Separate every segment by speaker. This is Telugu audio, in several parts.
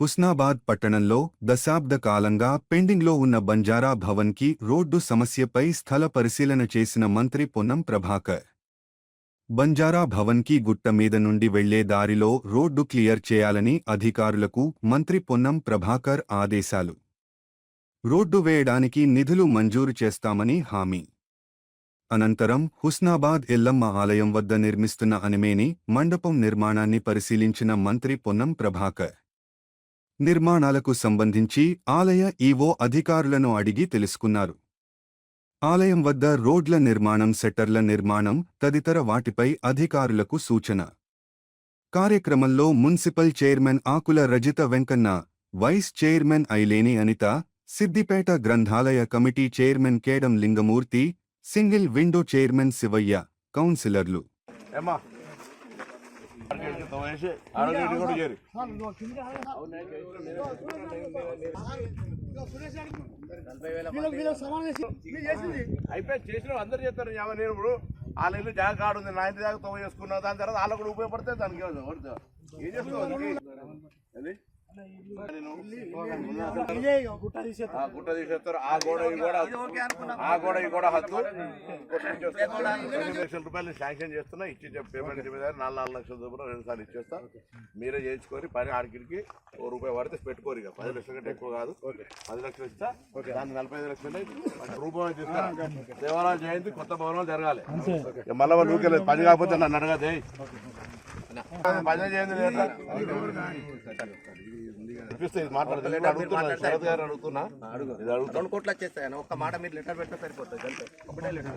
Speaker 1: హుస్నాబాద్ పట్టణంలో దశాబ్ద కాలంగా పెండింగ్లో ఉన్న బంజారా భవన్కి రోడ్డు సమస్యపై స్థల పరిశీలన చేసిన మంత్రి పొన్నం ప్రభాకర్. బంజారా భవన్కి గుట్ట మీద నుండి వెళ్ళే దారిలో రోడ్డు క్లియర్ చేయాలని అధికారులకు మంత్రి పొన్నం ప్రభాకర్ ఆదేశాలు. రోడ్డు వేయడానికి నిధులు మంజూరు చేస్తామని హామీ. అనంతరం హుస్నాబాద్ ఎల్లమ్మ ఆలయం వద్ద నిర్మిస్తున్న అనిమేని మండపం నిర్మాణాన్ని పరిశీలించిన మంత్రి పొన్నం ప్రభాకర్. నిర్మాణాలకు సంబంధించి ఆలయ ఈవో అధికారులను అడిగి తెలుసుకున్నారు. ఆలయం వద్ద రోడ్ల నిర్మాణం సెట్టర్ల నిర్మాణం తదితర వాటిపై అధికారులకు సూచన. కార్యక్రమంలో municipal chairman Akula Rajitha Venkanna vice chairman Aileni Anitha Siddipet గ్రంథాలయ committee chairman Kedam Lingamurthy single window chairman Shivayya కౌన్సిలర్లు
Speaker 2: ఏమ్మా ఆరోగ్యానికి తోమేసి ఆరోగ్యానికి కూడా చేరి అయిపోయి చేసిన అందరు చేస్తారు యాభై నేను ఇప్పుడు వాళ్ళ ఇల్లు జాగ కాడు ఉంది నా ఇంటి దాకా తోమ చేసుకున్నా దాని తర్వాత వాళ్ళకు కూడా ఉపయోగపడితే దానికి ఏం పడుతుంది. ఆ గుట్ట తీసేస్తారు ఆ గోడ ఈ గోడ ఆ గోడ ఈ గోడ హద్దు రెండు లక్షల రూపాయలు శాంక్షన్ చేస్తున్నా ఇచ్చి పేమెంట్ నాలుగు నాలుగు లక్షల రూపాయలు రెండు సార్లు ఇచ్చేస్తా మీరే చేయించుకొని పని ఆడికి ఓ రూపాయి పడితే పెట్టుకోరు ఇక పది లక్షల కంటే ఎక్కువ కాదు పది లక్షలు ఇస్తా దాన్ని నలభై ఐదు లక్షలు రూపాయలు రూపాయి తీసుకురా దేవాలయం జయంతి కొత్త భవనాలు జరగాలి మళ్ళీ వాళ్ళు పని కాకపోతే నన్ను అడగదే
Speaker 3: రెండు కోట్లు వచ్చేస్తాయి ఒక్క మాట మీరు లెటర్ పెట్టినా సరిపోతుంది. అంతే. ఒకటే లెటర్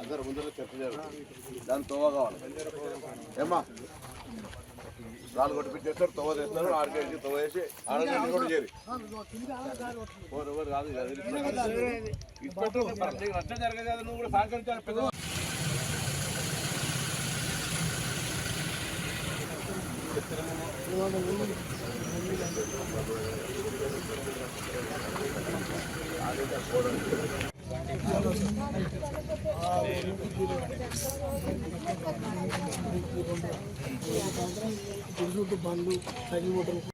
Speaker 2: అందరు ముందర చర్చ జరుగుతుంది దాని తోవ కావాలి. ఏమ్మా? నాలుగు కొట్టి పెట్టేస్తారు తోవ చేస్తారు ఆరు కేజీ తోవ వేసి ఆరు కేజీ కూడా చేరి. ఎవరు కాదు జరగదు నువ్వు కూడా సహకరించాలి
Speaker 4: బండ్లు సైకిల్ మోటార్లు